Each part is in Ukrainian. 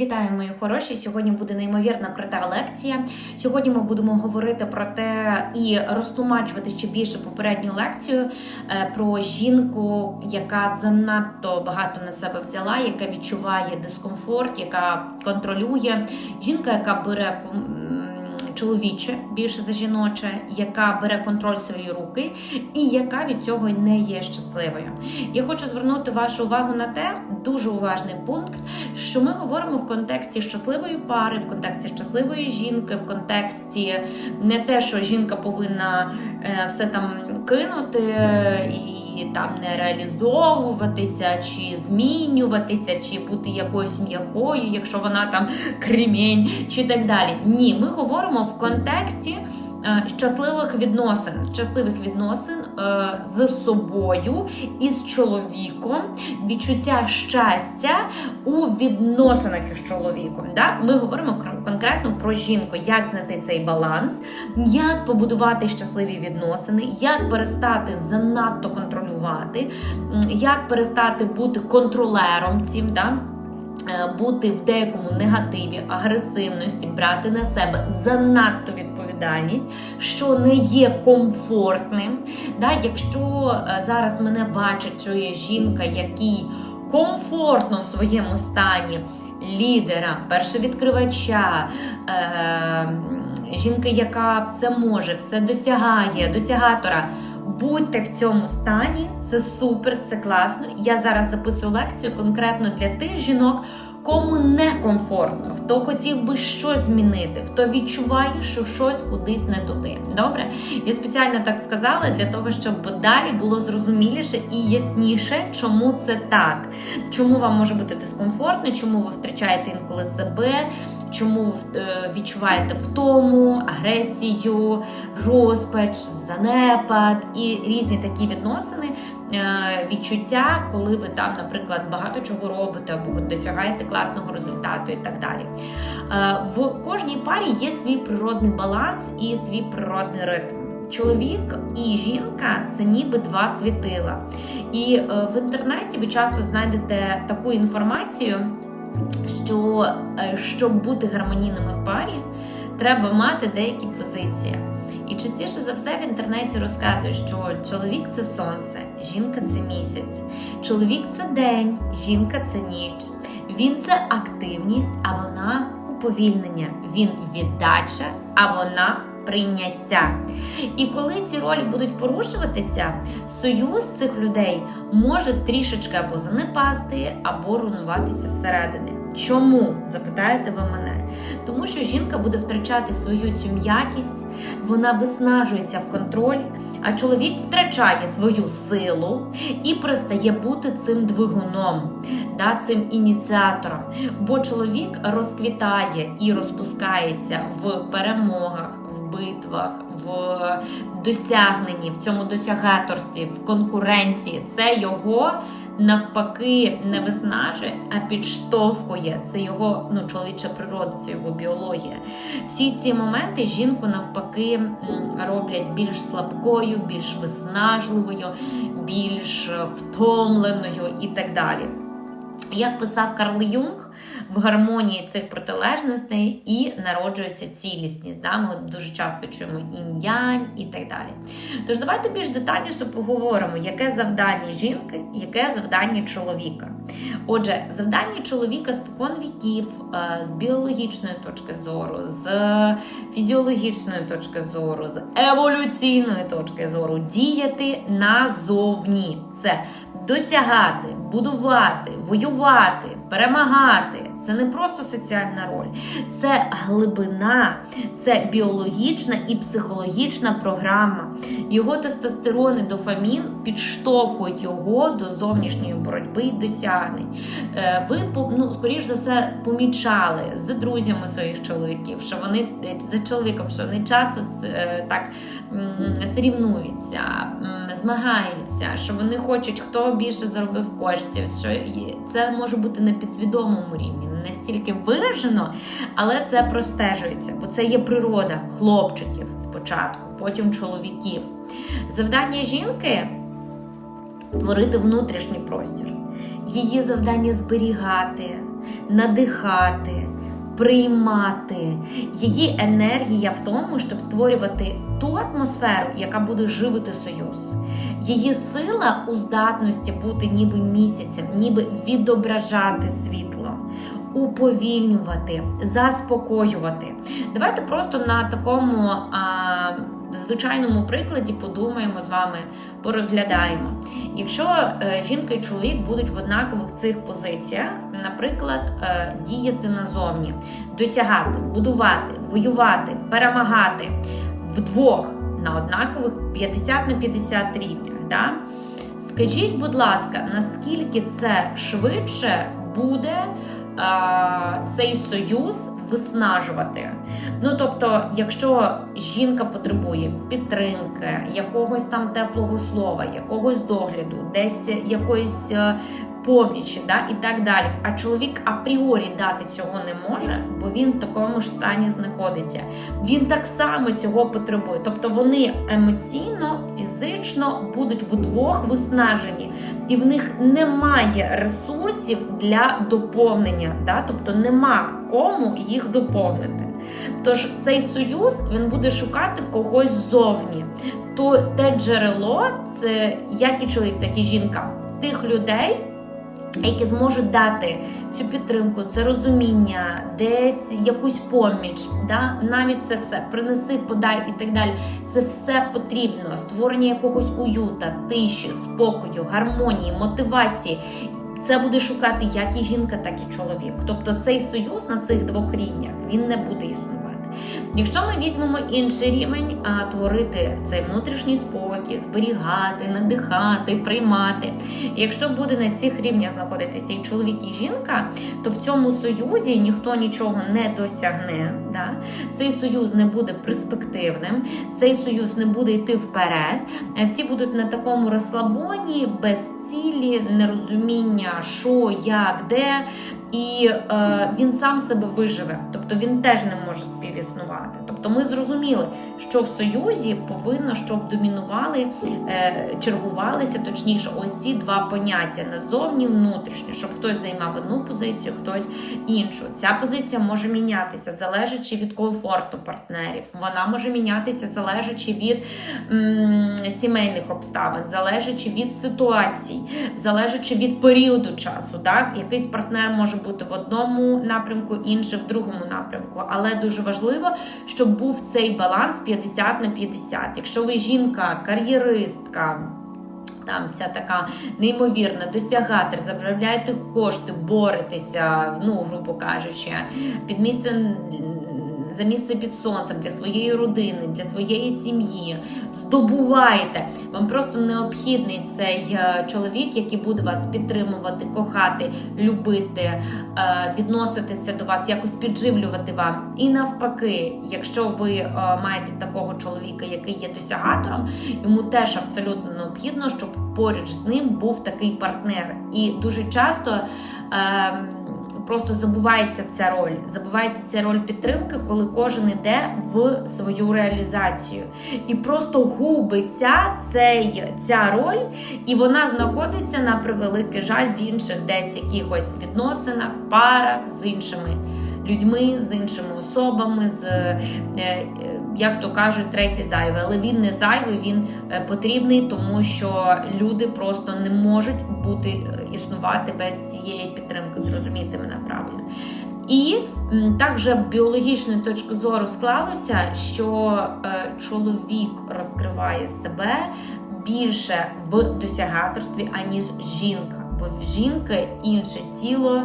Вітаю, мої хороші! Сьогодні буде неймовірна крута лекція. Сьогодні ми будемо говорити про те і розтлумачувати ще більше попередню лекцію е, про жінку, яка занадто багато на себе взяла, яка відчуває дискомфорт, яка контролює. Жінка, яка бере чоловіче більше за жіноче, яка бере контроль свої руки, і яка від цього не є щасливою. Я хочу звернути вашу увагу на те, дуже уважний пункт, що ми говоримо в контексті щасливої пари, в контексті щасливої жінки, в контексті не те, що жінка повинна е, все там кинути і там не реалізовуватися, чи змінюватися, чи бути якоюсь м'якою, якщо вона там кремінь, чи так далі. Ні, ми говоримо в контексті. Е, Щасливих відносин, щасливих відносин е, з собою і з чоловіком, відчуття щастя у відносинах із чоловіком. Да? Ми говоримо кон- конкретно про жінку, як знайти цей баланс, як побудувати щасливі відносини, як перестати занадто контролювати, як перестати бути контролером цим. Да? Е, Бути в деякому негативі, агресивності, брати на себе занадто відповідальність, що не є комфортним. Да, якщо е, зараз мене бачить, чує жінка, якій комфортно в своєму стані лідера, першовідкривача, е, жінка, яка все може, все досягає, досягатора. Будьте в цьому стані, це супер, це класно. Я зараз записую лекцію конкретно для тих жінок, кому некомфортно, хто хотів би щось змінити, хто відчуває, що щось кудись не туди. Добре? Я спеціально так сказала для того, щоб далі було зрозуміліше і ясніше, чому це так, чому вам може бути дискомфортно, чому ви втрачаєте інколи себе. Чому е, відчуваєте втому, агресію, розпач, занепад і різні такі відносини, відчуття, коли ви там, наприклад, багато чого робите або досягаєте класного результату і так далі. Е, В кожній парі є свій природний баланс і свій природний ритм. Чоловік і жінка це ніби два світила. І е, в інтернеті ви часто знайдете таку інформацію що е, щоб бути гармонійними в парі, треба мати деякі позиції. І частіше за все в інтернеті розказують, що чоловік це сонце, жінка це місяць, чоловік це день, жінка це ніч. Він це активність, а вона уповільнення. Він віддача, а вона прийняття. І коли ці ролі будуть порушуватися, союз цих людей може трішечки або занепасти, або руйнуватися зсередини. Чому? запитаєте ви мене? Тому що жінка буде втрачати свою цю м'якість, вона виснажується в контролі, а чоловік втрачає свою силу і перестає бути цим двигуном, да, цим ініціатором. Бо чоловік розквітає і розпускається в перемогах, в битвах, в досягненні, в цьому досягаторстві, в конкуренції. Це його навпаки не виснажує, а підштовхує. Це його ну, чоловіча природа, це його біологія. Всі ці моменти жінку навпаки роблять більш слабкою, більш виснажливою, більш е, втомленою і так далі. Як писав Карл Юнг, в гармонії цих протилежностей і народжується цілісність. Да? Ми дуже часто чуємо інь-янь і так далі. Тож давайте більш детальніше поговоримо, яке завдання жінки, яке завдання чоловіка. Отже, завдання чоловіка спокон віків, е, з біологічної точки зору, з фізіологічної точки зору, з еволюційної точки зору діяти назовні. Це досягати, будувати, воювати, перемагати. Це не просто соціальна роль, це глибина, це біологічна і психологічна програма. Його тестостерон і дофамін підштовхують його до зовнішньої боротьби і досягнень. Е, Ви ну, скоріш за все помічали з друзями своїх чоловіків, що вони е, за чоловіком, що вони часто е, так м, змагаються, що вони хочуть, хто більше заробив коштів. Що це може бути на підсвідомому рівні, не настільки виражено, але це простежується, бо це є природа хлопчиків спочатку, потім чоловіків. Завдання жінки творити внутрішній простір. Її завдання зберігати, надихати, приймати. Її енергія в тому, щоб створювати ту атмосферу, яка буде живити союз. Її сила у здатності бути ніби місяцем, ніби відображати світло, уповільнювати, заспокоювати. Давайте просто на такому а, звичайному прикладі подумаємо з вами, порозглядаємо. Якщо е, жінка і чоловік будуть в однакових цих позиціях, наприклад, е, діяти назовні, досягати, будувати, воювати, перемагати вдвох на однакових 50 на 50 рівнях. Да? Скажіть, будь ласка, наскільки це швидше буде е, цей союз виснажувати? Ну тобто, якщо жінка потребує підтримки, якогось там теплого слова, якогось догляду, десь якоїсь е, помічі, да, і так далі. А чоловік апріорі дати цього не може, бо він в такому ж стані знаходиться. Він так само цього потребує. Тобто вони емоційно, фізично будуть вдвох виснажені, і в них немає ресурсів для доповнення. Да? Тобто нема кому їх доповнити. Тож цей союз він буде шукати когось ззовні. То те джерело це як і чоловік, так і жінка тих людей які зможуть дати цю підтримку, це розуміння, десь якусь поміч, да? навіть це все принеси, подай і так далі. Це все потрібно. Створення якогось уюта, тиші, спокою, гармонії, мотивації. Це буде шукати як і жінка, так і чоловік. Тобто цей союз на цих двох рівнях він не буде існувати. Якщо ми візьмемо інший рівень, а творити цей внутрішній спокій, зберігати, надихати, приймати. Якщо буде на цих рівнях знаходитися і чоловік, і жінка, то в цьому союзі ніхто нічого не досягне. Да? Цей союз не буде перспективним, цей союз не буде йти вперед. Всі будуть на такому розслабоні, без цілі, нерозуміння, що, як, де. І е, він сам себе виживе, тобто він теж не може співіснувати. Тобто ми зрозуміли, що в союзі повинно, щоб домінували, е, чергувалися точніше, ось ці два поняття назовні, внутрішні, щоб хтось займав одну позицію, хтось іншу. Ця позиція може мінятися, залежачи від комфорту партнерів. Вона може мінятися, залежачи від м, сімейних обставин, залежачи від ситуацій, залежачи від періоду часу. Так? Якийсь партнер може бути в одному напрямку, інший в другому напрямку. Але дуже важливо, щоб був цей баланс 50 на 50. Якщо ви жінка, кар'єристка. Там вся така неймовірна досягатор, заправляєте кошти, боретеся, ну, грубо кажучи, під місце за місце під сонцем для своєї родини, для своєї сім'ї. Здобуваєте. Вам просто необхідний цей е, чоловік, який буде вас підтримувати, кохати, любити, е, відноситися до вас, якось підживлювати вам. І навпаки, якщо ви е, маєте такого чоловіка, який є досягатором, йому теж абсолютно необхідно, щоб поруч з ним був такий партнер. І дуже часто. Просто забувається ця роль. Забувається ця роль підтримки, коли кожен йде в свою реалізацію. І просто губиться цей, ця роль, і вона знаходиться на превеликий жаль в інших десь якихось відносинах, парах з іншими людьми, з іншими особами, з е, е, як то кажуть, третій зайвий. Але він не зайвий, він е, потрібний, тому що люди просто не можуть бути існувати без цієї підтримки. Зрозумійте мене правильно. І так вже біологічної точки зору склалося, що чоловік розкриває себе більше в досягаторстві, аніж жінка, бо в жінки інше тіло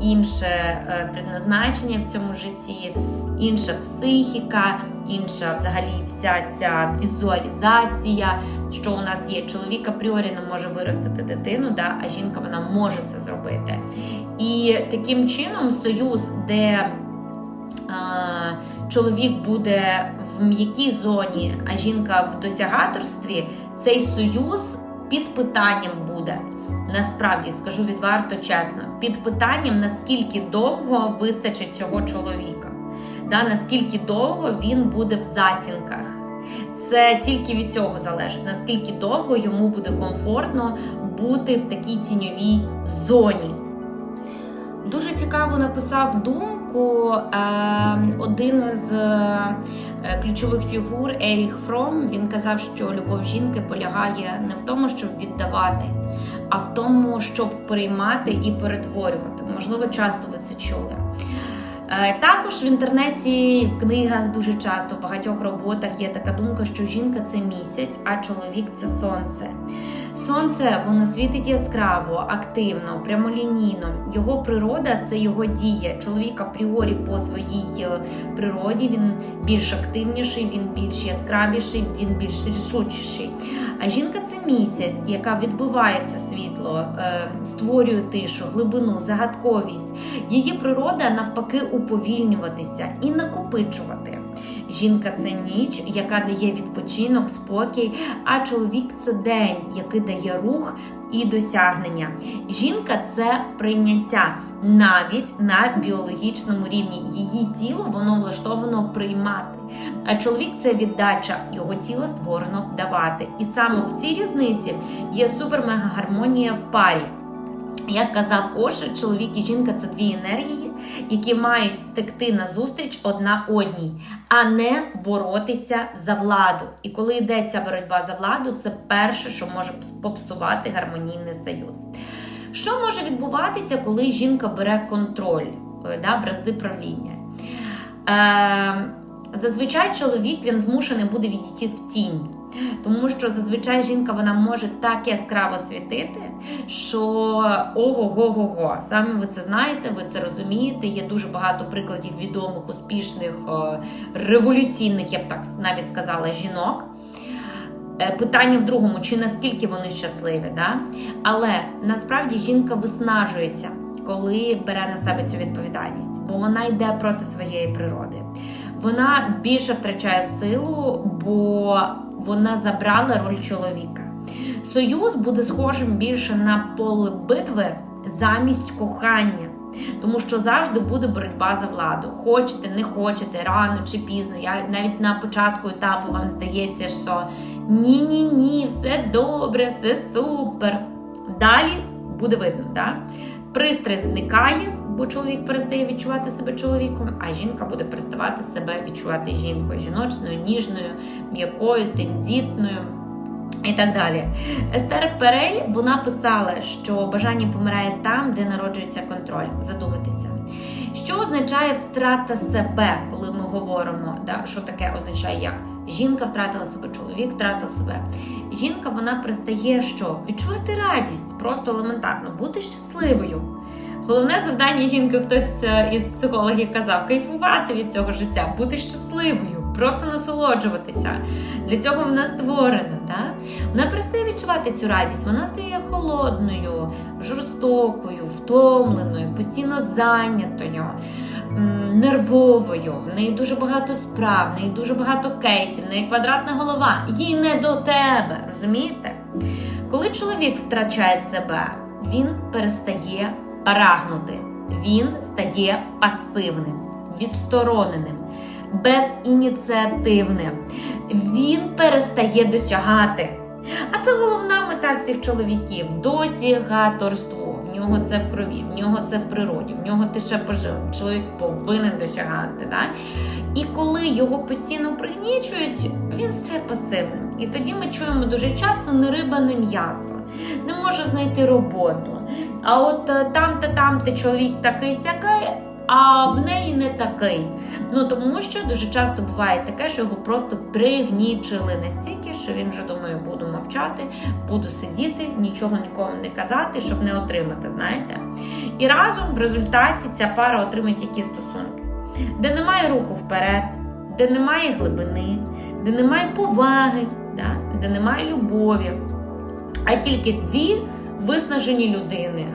інше е, предназначення в цьому житті, інша психіка, інша взагалі вся ця візуалізація, що у нас є чоловік апріорі не може виростити дитину, да, а жінка вона може це зробити. І таким чином союз, де а, чоловік буде в м'якій зоні, а жінка в досягаторстві, цей союз під питанням буде насправді скажу відверто чесно, під питанням, наскільки довго вистачить цього чоловіка, да, наскільки довго він буде в затінках. Це тільки від цього залежить, наскільки довго йому буде комфортно бути в такій тіньовій зоні. Дуже цікаво написав думку е, один із е, ключових фігур Еріх Фром. Він казав, що любов жінки полягає не в тому, щоб віддавати, а в тому, щоб приймати і перетворювати. Можливо, часто ви це чули. Е, Також в інтернеті, в книгах дуже часто, в багатьох роботах є така думка, що жінка це місяць, а чоловік це сонце. Сонце воно світить яскраво, активно, прямолінійно. Його природа це його дія. Чоловік апріорі по своїй е, природі він більш активніший, він більш яскравіший, він більш рішучіший. А жінка це місяць, яка відбиває це світло, е, створює тишу, глибину, загадковість. Її природа навпаки уповільнюватися і накопичувати. Жінка це ніч, яка дає відпочинок, спокій, а чоловік це день, який дає рух і досягнення. Жінка це прийняття навіть на біологічному рівні. Її тіло воно влаштовано приймати. А чоловік це віддача, його тіло створено давати. І саме в цій різниці є супер-мега-гармонія в парі. Як казав Оша, чоловік і жінка це дві енергії, які мають текти назустріч одна одній, а не боротися за владу. І коли йдеться боротьба за владу, це перше, що може попсувати гармонійний союз. Що може відбуватися, коли жінка бере контроль, е, да, бразди правління? Е, зазвичай чоловік він змушений буде відійти в тінь. Тому що зазвичай жінка вона може так яскраво світити, що ого-го-го-го. Самі ви це знаєте, ви це розумієте. Є дуже багато прикладів відомих, успішних, е, революційних, я б так навіть сказала, жінок. Е, Питання в другому, чи наскільки вони щасливі, да? але насправді жінка виснажується, коли бере на себе цю відповідальність, бо вона йде проти своєї природи. Вона більше втрачає силу, бо вона забрала роль чоловіка. Союз буде схожим більше на поле битви замість кохання. Тому що завжди буде боротьба за владу. Хочете, не хочете, рано чи пізно. Я навіть на початку етапу вам здається, що ні-ні ні, все добре, все супер. Далі буде видно, так? Пристрасть зникає, бо чоловік перестає відчувати себе чоловіком, а жінка буде переставати себе відчувати жінкою, жіночною, ніжною, м'якою, тендітною. І так далі. Естер Перель вона писала, що бажання помирає там, де народжується контроль. Задумайтеся. Що означає втрата себе, коли ми говоримо, да, що таке означає як? Жінка втратила себе, чоловік втратив себе. Жінка вона перестає що? Відчувати радість, просто елементарно, бути щасливою. Головне завдання жінки, хтось е, із психологів казав, кайфувати від цього життя, бути щасливою, просто насолоджуватися. Для цього вона створена. Да? Вона перестає відчувати цю радість, вона стає холодною, жорстокою, втомленою, постійно зайнятою, нервовою. В неї дуже багато справ, в неї дуже багато кейсів, в неї квадратна голова. Їй не до тебе. Розумієте? Коли чоловік втрачає себе, він перестає прагнути, він стає пасивним, відстороненим, безініціативним. Він перестає досягати. А це головна мета всіх чоловіків досягаторство. В нього це в крові, в нього це в природі, в нього тече по жилам. Чоловік повинен досягати. Да? І коли його постійно пригнічують, він стає пасивним. І тоді ми чуємо дуже часто нерибане м'ясо, не може знайти роботу. А от е, там-то, там-то чоловік такий сякий, а в неї не такий. Ну тому що дуже часто буває таке, що його просто пригнічили настільки, що він вже думає, буду мовчати, буду сидіти, нічого нікому не казати, щоб не отримати. Знаєте? І разом в результаті ця пара отримає які стосунки, де немає руху вперед, де немає глибини, де немає поваги, да? де немає любові, а тільки дві виснажені людини.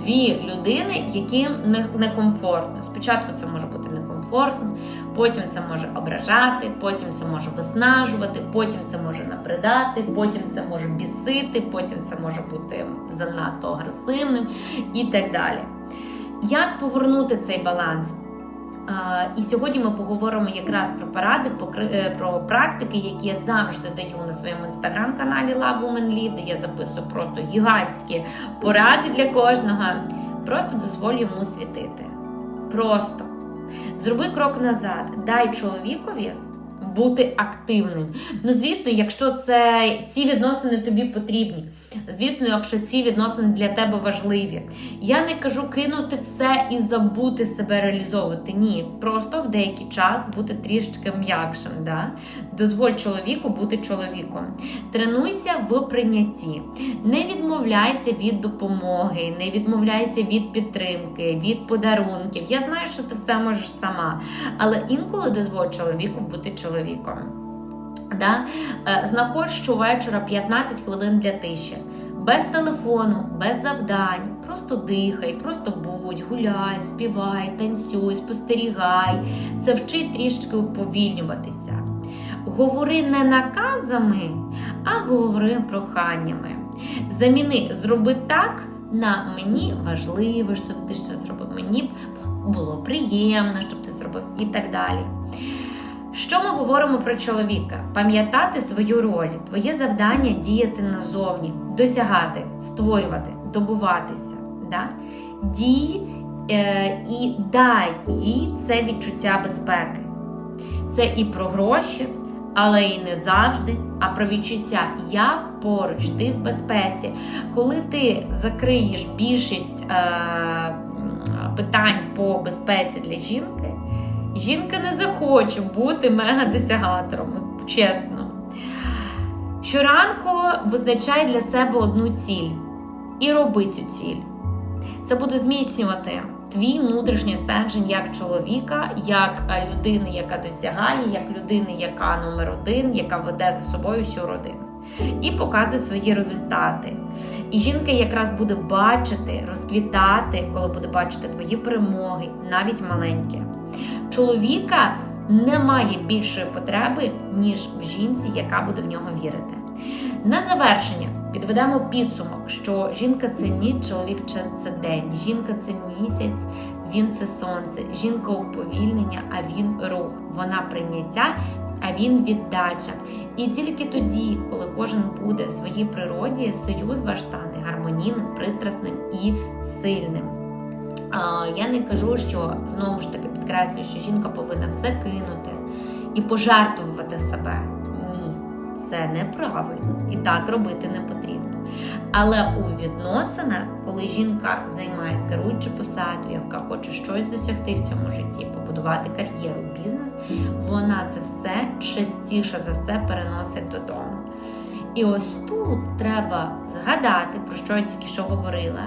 Дві людини, яким некомфортно. Спочатку це може бути некомфортно, потім це може ображати, потім це може виснажувати, потім це може напридати, потім це може бісити, потім це може бути занадто агресивним і так далі. Як повернути цей баланс? І сьогодні ми поговоримо якраз про поради, е, про практики, які я завжди даю на своєму інстаграм-каналі Love Woman Live, де я записую просто гігантські поради для кожного. Просто дозволь йому світити. Просто зроби крок назад, дай чоловікові бути активним. Ну, звісно, якщо це ці відносини тобі потрібні. Звісно, якщо ці відносини для тебе важливі. Я не кажу кинути все і забути себе реалізовувати. Ні, просто в деякий час бути трішки м'якшим. Да? Дозволь чоловіку бути чоловіком. Тренуйся в прийнятті. Не відмовляйся від допомоги, не відмовляйся від підтримки, від подарунків. Я знаю, що ти все можеш сама, але інколи дозволь чоловіку бути чоловіком. Да? Е, Знаходь щовечора 15 хвилин для тиші. Без телефону, без завдань, просто дихай, просто будь, гуляй, співай, танцюй, спостерігай. Це вчить трішки уповільнюватися. Говори не наказами, а говори проханнями. Заміни, зроби так на мені важливо, щоб ти що зробив. Мені б було приємно, щоб ти зробив, і так далі. Що ми говоримо про чоловіка? Пам'ятати свою роль, твоє завдання діяти назовні, досягати, створювати, добуватися. Да? Дій е, і дай їй це відчуття безпеки. Це і про гроші, але і не завжди. А про відчуття я поруч, ти в безпеці. Коли ти закриєш більшість е, питань по безпеці для жінки, жінка не захоче бути мега-досягатором, чесно. Щоранку визначай для себе одну ціль і роби цю ціль. Це буде зміцнювати твій внутрішній стержень як чоловіка, як е, людини, яка досягає, як людини, яка номер один, яка веде за собою всю родину. І показує свої результати. І жінка якраз буде бачити, розквітати, коли буде бачити твої перемоги, навіть маленькі. Чоловіка немає більшої потреби, ніж в жінці, яка буде в нього вірити. На завершення підведемо підсумок, що жінка це ніч, чоловік це день, жінка це місяць, він це сонце, жінка уповільнення, а він рух, вона прийняття, а він віддача. І тільки тоді, коли кожен буде в своїй природі, союз ваш стане гармонійним, пристрасним і сильним. Я не кажу, що знову ж таки підкреслюю, що жінка повинна все кинути і пожертвувати себе. Ні, це неправильно і так робити не потрібно. Але у відносинах, коли жінка займає керуючу посаду, яка хоче щось досягти в цьому житті, побудувати кар'єру, бізнес, вона це все частіше за все переносить додому. І ось тут треба згадати, про що я тільки що говорила,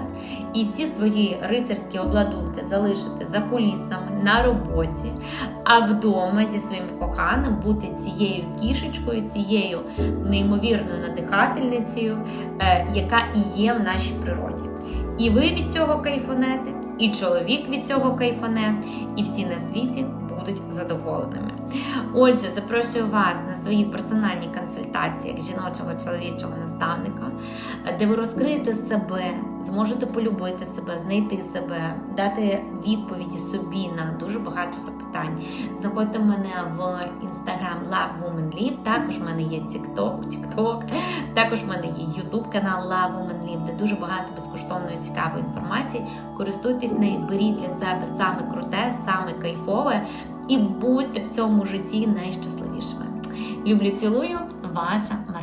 і всі свої рицарські обладунки залишити за кулісами на роботі, а вдома зі своїм коханим бути цією кішечкою, цією неймовірною надихательницею, е, яка і є в нашій природі. І ви від цього кайфанете, і чоловік від цього кайфане, і всі на світі будуть задоволеними. Отже, запрошую вас на свої персональні консультації як жіночого чоловічого наставника, де ви розкриєте себе, зможете полюбити себе, знайти себе, дати відповіді собі на дуже багато запитань. Заходьте мене в інстаграм Love Woman Live, також в мене є TikTok, TikTok, також в мене є YouTube канал Love Woman Live, де дуже багато безкоштовної цікавої інформації. Користуйтесь нею, беріть для себе саме круте, саме кайфове і будьте в цьому житті найщасливішими. Люблю, цілую, ваша Маргарита.